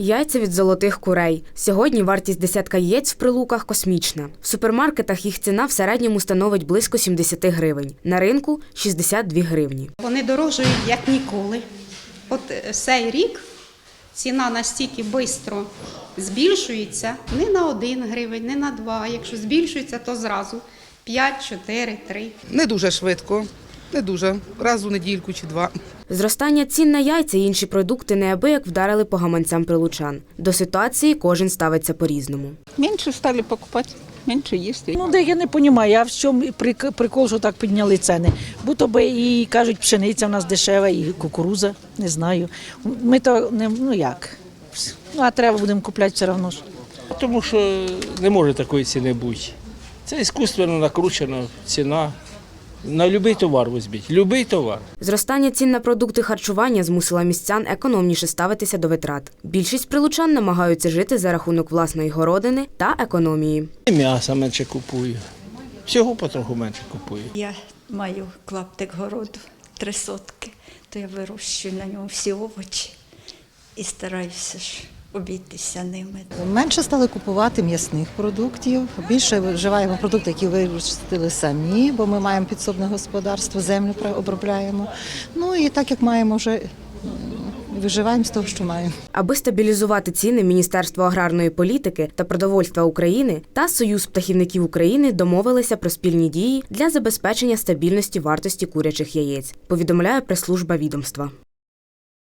Яйця від золотих курей. Сьогодні вартість десятка яєць в прилуках космічна. В супермаркетах їх ціна в середньому становить близько 70 гривень. На ринку 62 гривні. Вони дорожують як ніколи. От е, цей рік ціна настільки швидко збільшується не на 1 гривень, не на 2. Якщо збільшується, то зразу 5, 4, 3. Не дуже швидко, не дуже. Раз у недільку чи два. Зростання цін на яйця і інші продукти неабияк вдарили по гаманцям прилучан. До ситуації кожен ставиться по-різному. Меньше стали покупать, меньше есть. Ну, де я не розумію, а в чому прикол, що так підняли ціни. Будто би і кажуть, пшениця в нас дешева, і кукуруза, не знаю. Ми то не ну як. Ну, а треба будемо купляти все одно ж. Тому що не може такої ціни бути. Це іскусственно накручена ціна. На будь-який товар візьміть. Любий товар. Зростання цін на продукти харчування змусило містян економніше ставитися до витрат. Більшість прилучан намагаються жити за рахунок власної городини та економії. І м'яса менше купую. Всього потроху менше купую. Я маю клаптик городу, три сотки, то я вирощую на ньому всі овочі і стараюся ж обійтися ними. Менше стали купувати м'ясних продуктів. Більше вживаємо продукти, які виростили самі, бо ми маємо підсобне господарство, землю обробляємо. Ну і так як маємо вже виживаємо з того, що маємо. Аби стабілізувати ціни, Міністерство аграрної політики та продовольства України та Союз птахівників України домовилися про спільні дії для забезпечення стабільності вартості курячих яєць. Повідомляє прес-служба відомства.